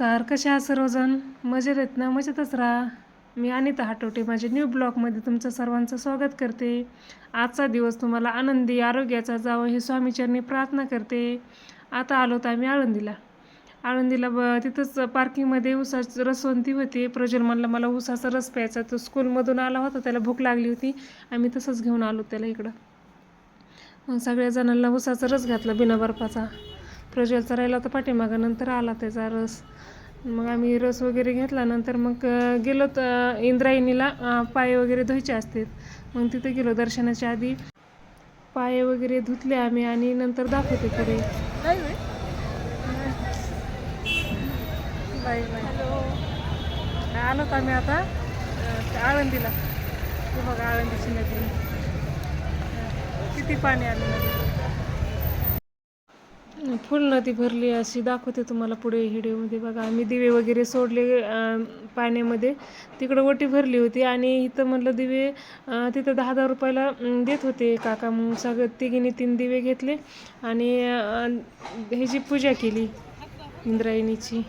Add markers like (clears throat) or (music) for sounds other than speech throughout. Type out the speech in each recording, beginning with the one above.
नमस्कार कशा आहात सर्वजण? मजेत आहेत ना? मजेतच राहा. मी अनिता हाटोटे माझ्या न्यू ब्लॉगमध्ये तुमचं सर्वांचं स्वागत करते. आजचा दिवस तुम्हाला आनंदी आरोग्याचा जावं हे स्वामीचरणी प्रार्थना करते. आता आलो तर आम्ही आळंदीला. आळंदीला ब तिथंच पार्किंगमध्ये उसाची रसवंती होती. प्रज्वल म्हणला मला उसाचा रस प्यायचा. तो स्कूलमधून आला होता त्याला भूक लागली होती. आम्ही तसंच घेऊन आलो त्याला इकडं. मग सगळ्या जणांना उसाचा रस घातला बिना बर्फाचा. प्रज्वलचा राहिला होता पाठीमागं नंतर आला त्याचा रस. मग आम्ही रस वगैरे घेतला नंतर मग गेलो तर इंद्रायणीला पाय वगैरे धुवायचे असतात मग तिथे गेलो दर्शनाच्या आधी. पाय वगैरे धुतले आम्ही आणि नंतर दाखवते पुढे. Bye bye. आलो तर आम्ही आता त्या आळंदीला. बघा आळंदीची नदी. किती पाणी आलं नदी फुल नदी भरली अशी दाखवते तुम्हाला पुढे व्हिडिओमध्ये. बघा आम्ही दिवे वगैरे सोडले पाण्यामध्ये. तिकडं ओटी भरली होती आणि इथं म्हटलं दिवे तिथं दहा दहा रुपयाला देत होते काका. मग सगळं तिघीने तीन दिवे घेतले आणि ह्याची पूजा केली इंद्रायणीची.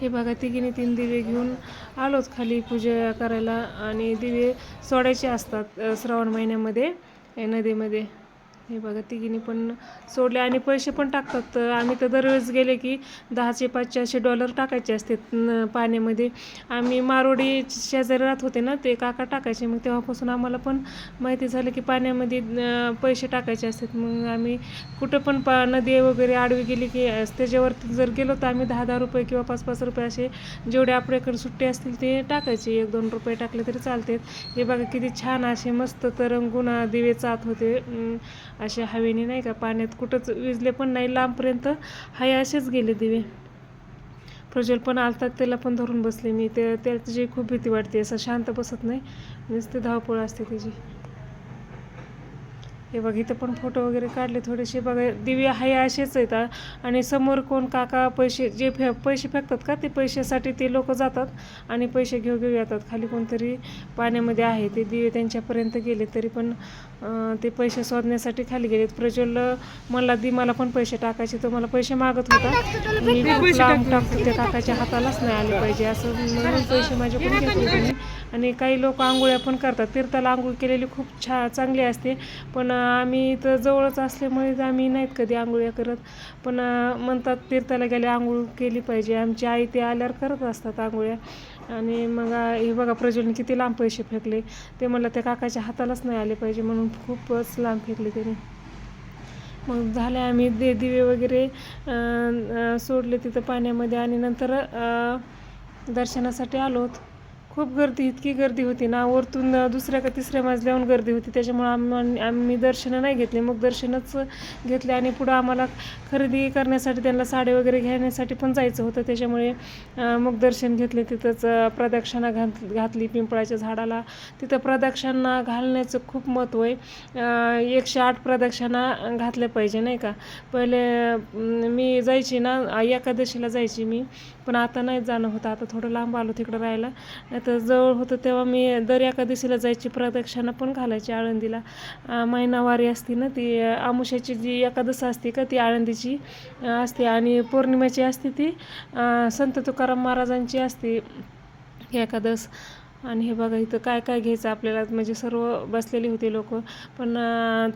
हे बघा तिघीने तीन दिवे घेऊन आलोच खाली पूजा करायला आणि दिवे सोडायचे असतात श्रावण महिन्यामध्ये नदीमध्ये. हे बघा तिघीने पण सोडले आणि पैसे पण टाकतात. तर आम्ही तर दरवेळेस गेले की दहाचे पाचशे असे डॉलर टाकायचे असतात पाण्यामध्ये. आम्ही मारोडी शेजारी राहत होते ना ते काका टाकायचे. मग तेव्हापासून आम्हाला पण माहिती झालं की पाण्यामध्ये पैसे टाकायचे असतात मग आम्ही कुठं पण पा नदी वगैरे आडवी गेली की त्याच्यावरती जर गेलो तर आम्ही दहा दहा रुपये किंवा पाच पाच रुपये असे जेवढे आपल्याकडे सुट्टे असतील ते टाकायचे. एक दोन रुपये टाकले तरी चालतात. हे बघा किती छान असे मस्त तरंगुणा दिवे चात होते. असे हवेने नाही का पाण्यात कुठंच विजले पण नाही. लांबपर्यंत हाय असेच गेले दिवे. प्रज्वल पण आलतात त्याला पण धरून बसले मी. ते त्याची खूप भीती वाटते असं शांत बसत नाही. नुसते धावपळ असते त्याची हे बघ इथं पण फोटो वगैरे काढले थोडेसे. बघा दिवे हाय असेच आहेत. आणि समोर कोण काका पैसे जे फे पैसे फेकतात का ते पैशासाठी ते लोक जातात आणि पैसे घेऊ घेऊ येतात. खाली कोणतरी पाण्यामध्ये आहे ते दिवे त्यांच्यापर्यंत गेले तरी पण ते पैसे शोधण्यासाठी खाली गेलेत. प्रज्वल म्हणला दी मला पण पैसे टाकायचे तो मला पैसे मागत होता. मी टाकतो त्या काकाच्या हातालाच नाही आले पाहिजे असं म्हणून पैसे माझ्याकडून घेतले आणि काही लोक आंघोळ्या पण करतात. तीर्थाला आंघोळ केलेली खूप छा चांगली असते. पण आम्ही इथं जवळच असल्यामुळे आम्ही नाहीत कधी आंघोळ्या करत. पण म्हणतात तीर्थाला गेले आंघोळ केली पाहिजे. आमची आई ते आल्यावर करत असतात आंघोळ्या. आणि मग हे बघा प्रज्वलन किती लांब पैसे फेकले. ते म्हणलं त्या काकाच्या हातालाच नाही आले पाहिजे म्हणून खूपच लांब फेकले त्याने. मग झाले आम्ही दे दिवे वगैरे सोडले तिथं पाण्यामध्ये आणि नंतर दर्शनासाठी दर्शनासाठी आलोत खूप गर्दी इतकी गर्दी होती ना. वरतून दुसऱ्या का तिसऱ्या मजल्याहून गर्दी होती. त्याच्यामुळं आम्ही आम्ही दर्शनं नाही घेतले. मग दर्शनच घेतले आणि पुढं आम्हाला खरेदी करण्यासाठी त्यांना साडी वगैरे घेण्यासाठी पण जायचं होतं. त्याच्यामुळे मग दर्शन घेतले. तिथंच प्रदक्षिणा घात घातली पिंपळाच्या झाडाला. तिथं प्रदक्षिणा घालण्याचं खूप महत्त्व आहे. एकशे आठ प्रदक्षिणा घातल्या पाहिजे नाही का? पहिले मी जायची ना एकादशीला जायची मी. पण आता नाही जाणं होतं. आता थोडं लांब आलो तिकडं राहायला. तर जवळ होतं तेव्हा मी दर एकादशीला जायची प्रदक्षिणा पण घालायची आळंदीला. महिनावारी असती ना ती आमुष्याची जी एकादश असते का ती आळंदीची असते. आणि पौर्णिमेची असते ती संत तुकाराम महाराजांची असते एकादश. आणि हे बघा इथं काय काय घ्यायचं आपल्याला? म्हणजे सर्व बसलेले होते लोक. पण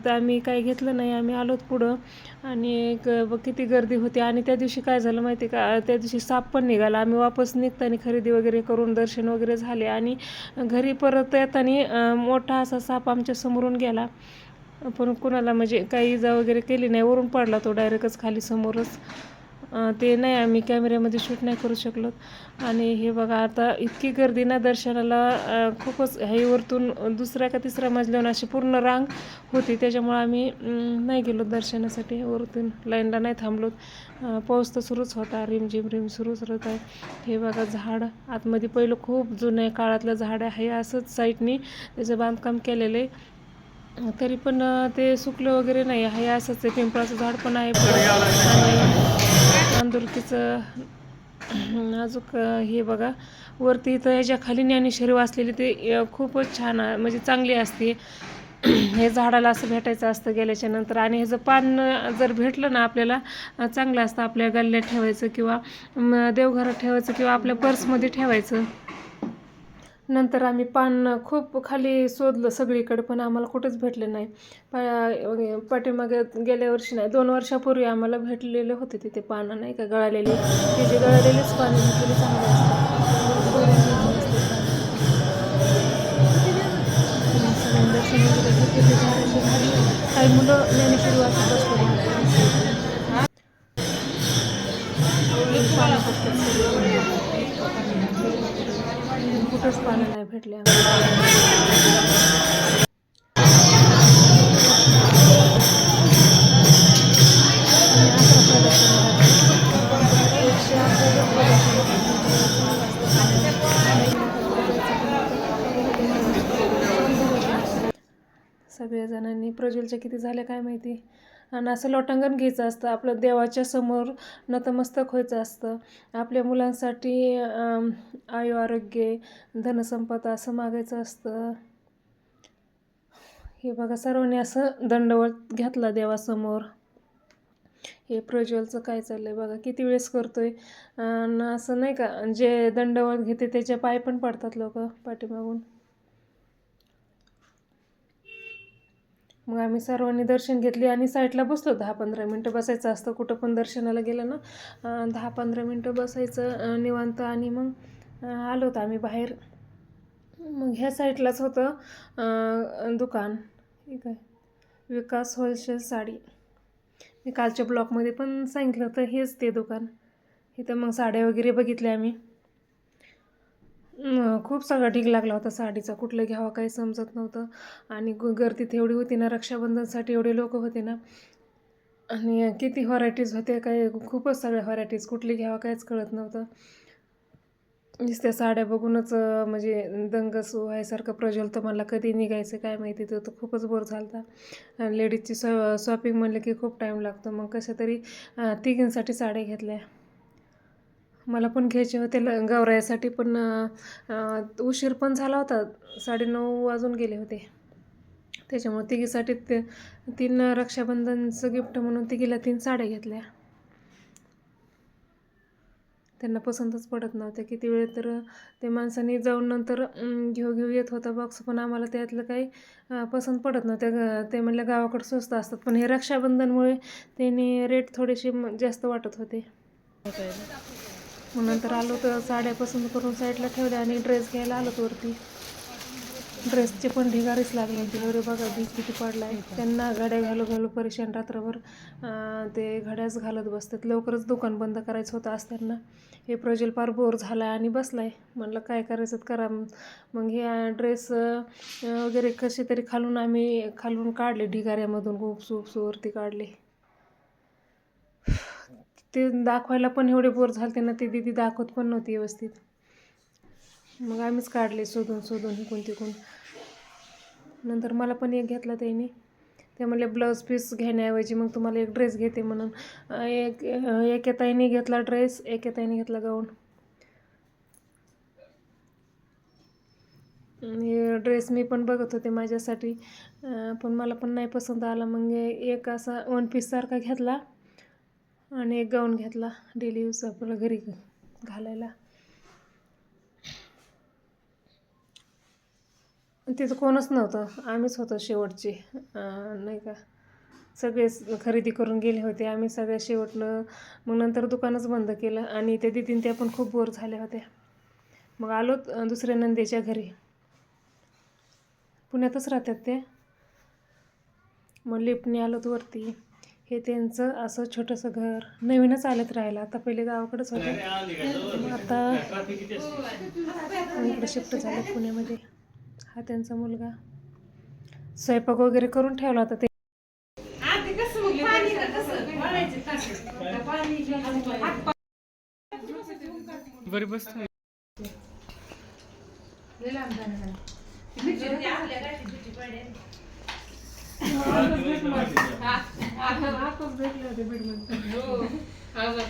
तर आम्ही काय घेतलं नाही. आम्ही आलोत पुढं. आणि एक किती गर्दी होती. आणि त्या दिवशी काय झालं माहिती आहे का? त्या दिवशी साप पण निघाला. आम्ही वापस निघताना खरेदी वगैरे करून दर्शन वगैरे झाले. आणि घरी परत येताना मोठा असा साप आमच्या समोरून गेला. पण कुणाला म्हणजे काही इजा वगैरे केली नाही. वरून पडला तो डायरेक्टच खाली समोरच. ते नाही आम्ही कॅमेऱ्यामध्ये शूट नाही करू शकलो आणि हे बघा आता इतकी गर्दी ना दर्शनाला खूपच हाईवरतून दुसऱ्या का तिसऱ्या मजल्यावर अशी पूर्ण रांग होती. त्याच्यामुळं आम्ही नाही गेलो दर्शनासाठी. वरतून लाईनला नाही थांबलो पाऊस तर सुरूच होता. रिमझिम रिम सुरूच होत आहे. हे बघा झाड. आतमध्ये पहिलं खूप जुन्या काळातलं झाड आहे. असंच साईडनी त्याचं बांधकाम केलेलं आहे. तरी पण ते सुकलं वगैरे नाही आहे. असंच आहे. पिंपळाचं झाड पण आहे. आणि तांदुरकीचं अजूक हे बघा. वरती इथं ह्याच्या खाली ज्ञानेश्वरी वाचलेली ते खूपच छान म्हणजे चांगली असते. (clears throat) हे झाडाला असं भेटायचं असतं गेल्याच्यानंतर. आणि ह्याचं पान जर भेटलं ना आपल्याला चांगलं असतं. आपल्या गल्ल्यात ठेवायचं किंवा देवघरात ठेवायचं किंवा आपल्या पर्समध्ये ठेवायचं. नंतर आम्ही पान खूप खाली शोधलं सगळीकडे पण आम्हाला कुठेच भेटलं नाही. पा पाठीमागे गेल्या वर्षी नाही दोन वर्षापूर्वी आम्हाला भेटलेले होते तिथे पानं नाही का गळालेले. ते जे गळालेलेच पानं भेटलेले चांगले असतात. काही मुलं ज्ञानेश्वरी वाचत बसले कुठंच पाणी नाही भेटले. सगळ्या जणांनी प्रज्वलच्या किती झाल्या काय माहिती? आणि असं लोटांगण घ्यायचं असतं. आपलं देवाच्या समोर नतमस्तक व्हायचं असतं. आपल्या मुलांसाठी आयु आरोग्य धनसंपदा असं मागायचं असतं. हे बघा सर्वांनी असं दंडवत घेतला देवासमोर. हे प्रज्वलचं काय चाललं आहे बघा किती वेळेस करतोय. आणि असं नाही का जे दंडवत घेते त्याचे पाय पण पडतात लोक पाठीमागून. मग आम्ही सर्वांनी दर्शन घेतली आणि साईडला बसलो. दहा पंधरा मिनटं बसायचं असतं. कुठं पण दर्शनाला गेलं ना दहा पंधरा मिनटं बसायचं निवांत आणि मग आलो होतो आम्ही बाहेर. मग ह्या साईडलाच होतं दुकान. ठीक आहे विकास होलसेल साडी. मी कालच्या ब्लॉकमध्ये पण सांगितलं होतं हेच ते दुकान. इथं मग साड्या वगैरे बघितल्या आम्ही. खूप सगळा ढीग लागला होता. साडीचा कुठलं घ्यावा काही समजत नव्हतं. आणि गर्दी तेवढी होती ना रक्षाबंधनसाठी एवढे लोक होते ना. आणि किती व्हरायटीज होते काही खूपच सगळ्या व्हरायटीज. कुठली घ्यावं काहीच कळत नव्हतं. नुसत्या साड्या बघूनच म्हणजे दंगस व्हायसारखं प्रज्वल तर मला कधी निघायचं काय माहिती. तो तर खूपच बोर झाला होता लेडीजची शॉ शॉपिंग म्हणलं की खूप टाईम लागतो. मग कशा तरी तिघींसाठी साड्या घेतल्या. मला पण घ्यायचे होते ल गौरायासाठी पण उशीर पण झाला होता. साडेनऊ वाजून गेले होते. त्याच्यामुळे तिघीसाठी ते तीन रक्षाबंधनचं गिफ्ट म्हणून तिघीला तीन साड्या घेतल्या. त्यांना पसंतच पडत नव्हत्या किती वेळ तर ते माणसांनी जाऊन नंतर घेऊ घेऊ येत होता बॉक्स पण आम्हाला त्यातलं काही पसंत पडत नव्हत्या ग- ते म्हणलं गावाकडे स्वस्त असतात. पण हे रक्षाबंधनमुळे त्यांनी रेट थोडेसे म- जास्त वाटत होते. मग नंतर आलो तर साड्या पसंत करून साईडला ठेवल्या आणि ड्रेस घ्यायला आलो तो वरती. ड्रेसचे पण ढिगारीच लागले होते. अरे बघा ढीग किती पडला आहे त्यांना घड्या घालू घालू परेशान रात्रभर ते घड्याच घालत बसतात. लवकरच दुकान बंद करायचं होतं आज त्यांना. हे प्रोजेल फार बोर झाला आहे आणि बसला आहे म्हणलं काय करायचं? करा. मग हे ड्रेस वगैरे कसे तरी खालून आम्ही खालून काढले. ढिगाऱ्यामधून उपसू उपसू वरती काढले. ते दाखवायला पण एवढे बोर झालते ना ती दिदी दाखवत पण नव्हती व्यवस्थित. मग आम्हीच काढले शोधून शोधून इकून तिकून नंतर मला पण एक घेतला त्यांनी. ते म्हणले ब्लाऊज पीस घेण्याऐवजी मग तुम्हाला एक ड्रेस घेते म्हणून. एक एके ताईने घेतला ड्रेस एके ताईने घेतला गाऊन. हे ड्रेस मी पण बघत होते माझ्यासाठी. पण मला पण नाही पसंत आला. मग एक असा वन पीससारखा घेतला. आणि एक गाऊन घेतला डेली यूज आपलं घरी घालायला. तिथं कोणच नव्हतं. आम्हीच होतो शेवटचे. नाही का? सगळेच खरेदी करून गेले होते. आम्ही सगळ्या शेवटनं मग नंतर दुकानच बंद केलं आणि त्या दिदीन त्या पण खूप बोर झाल्या होत्या. मग आलो दुसऱ्या नंदेच्या घरी. पुण्यातच राहतात ते मग लिफ्टने आलोत वरती. हे त्यांचं असं छोटंसं घर नवीनच आलेत राहायला. आता पहिले गावाकडेच होते. मग आता इकडे शिफ्ट झाले पुण्यामध्ये. हा त्यांचा मुलगा. स्वयंपाक वगैरे करून ठेवला होता ते. बरी बस आताच भेटले होते बीडमध्ये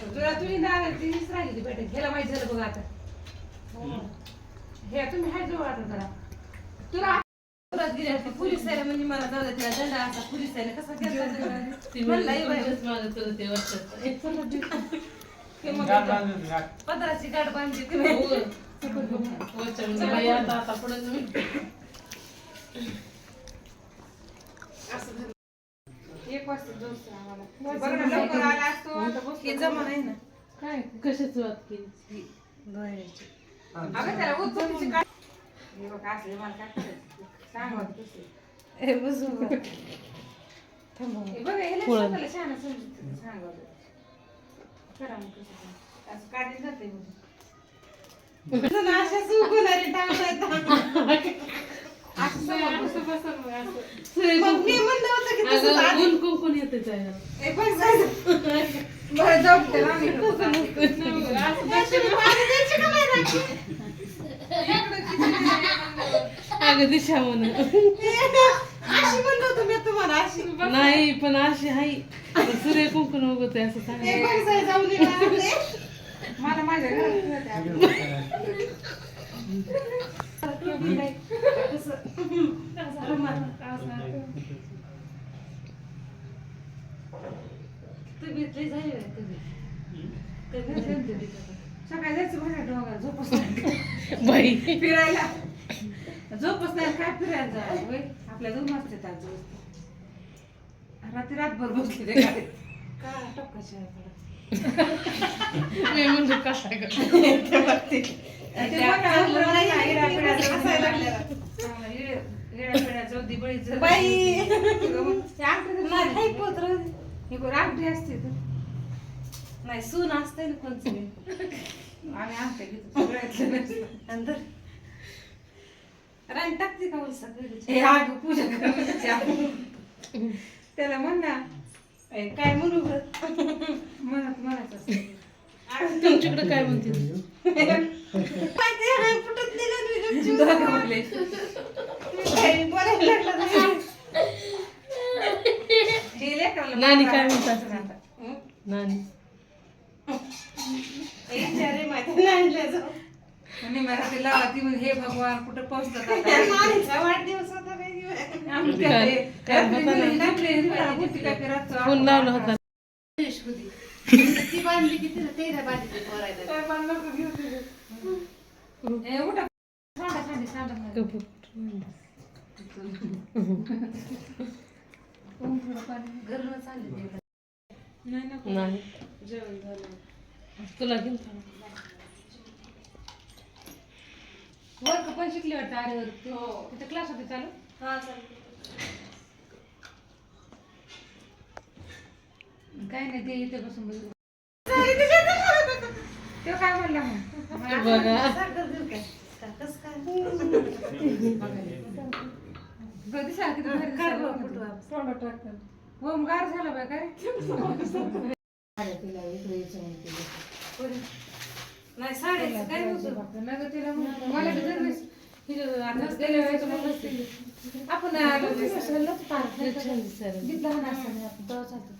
तुला तुम्ही तिनेच राहिली भेटेल घ्यायला माहिती झालं बघ आता. हे तुम्ही हाय जवळ आता जरा. तुला परत गेली होती पोलीस आहे म्हणजे मला जाऊ दे तिला दंड असा पोलीस आहे कसा केला म्हणला "ये बाई, ते मग पदराची गाठ बांधली ती बाई. एक वाजता जाऊ सर आम्हाला. बरं ना, लवकर आला असतो. हे जमा नाही ना काय कशाच वाद केली अगं त्याला हे बघ असले मला काय करायचं सांग बघ तसं. हे बघ हे ह्याला स्वतःला शहाणा समजतं. सांग बघ. करा मग कसं. असं काढली जाते मग. (laughs) अशा टांगतायत. असं समोर बसून. मग मी म्हणलं होतं की तसंच आधी. कोण येते जायला हे बघ जायचं. बरं जाऊ दे ना, मी इकडं चालले. असं दर्शन पाणी द्यायची का नाही राखी? इकडं किती दिवस अगं दिशा म्हणून. अशी मी तुम्हाला अशी नाही पण अशी हाय. सूर्य कुंकून उगत असं सांग. मला माझ्या घरात झाले होते? सकाळी जायचं माझ्या डोंगरात झोपच नाही. बाई फिरायला झोपच नाही काय फिरायला? आपल्या दोन वाजता आज रात्री रातभर बसले ते. काय. मी म्हणजे कसा घरी नाही पोत्र. हे रागडी असते तर. नाही सून असते ना कोणचं आम्ही आमच्या घेतो सगळ्यातलं नसतं. अंदर राणी टाकते का उलसा हे आग पूजा करायची. त्याला म्हण ना काय म्हणू ग म्हणत म्हणायचं असतं. तुमच्याकडे काय म्हणते (laughs) बोलायला लागलं नाही. हे लेकराला नानी काय म्हणतात? हं? नानी हे हे भगवान कुठं पोहोचतात आता? वाढदिवस होता ते रातचं फोन लावला होता? काय बांधलं का उठा. (laughs) नाही. नको. नाही जेवण झालं. तुला घेऊन चालू. वर्क पण शिकली वाटतं आरे तिथे क्लास होते चालू? काय नाही ते इथे बसून बघू तो काय म्हणला मग? बघा. (laughs) कधी सारखी तोंडात टाकतात. होम गार झालं बाय काय? नाही साड्याचं काय नव्हतं नगं तिला मला बी असतं. आपण लहान असताना आपण. तेव्हा. चालतो.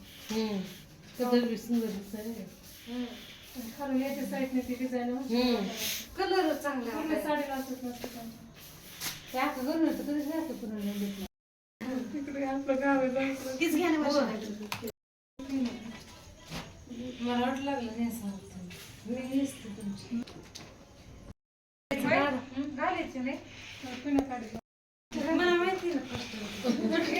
सुंदर दिसायला. खरं याच्या साईडने ती डिझाईन हम्म. कलर चांगला पूर्ण आहे. असं तिकडे मला वाटलं लागलं नाही असं मी तुमची. घालायची नाही पुण्या काढली मला माहिती ना नाही.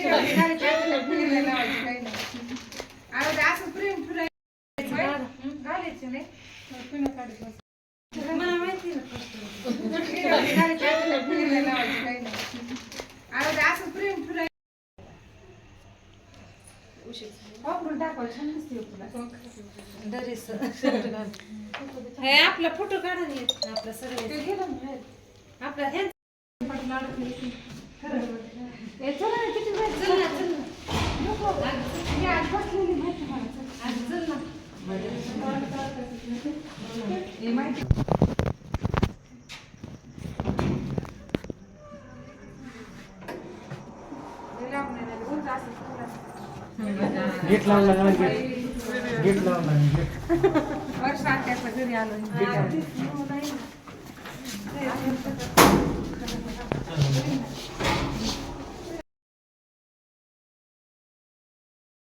ते असं प्रेम फिरायचं घालायची नाही पुण्या काढली मला माहिती ना प्रश्न. घालायची आपल्याला फिरायला लावायची काही नाही. अहो, ते असं प्रेम फिरायचं वापरून टाकावं छान दिसते हो तुला दरीस हे आपला फोटो काढा नाही आपला सगळे. आपला हे. गेट लावला गेट गेट लावला वर्ष आत्याच्या घरी आलो. गेट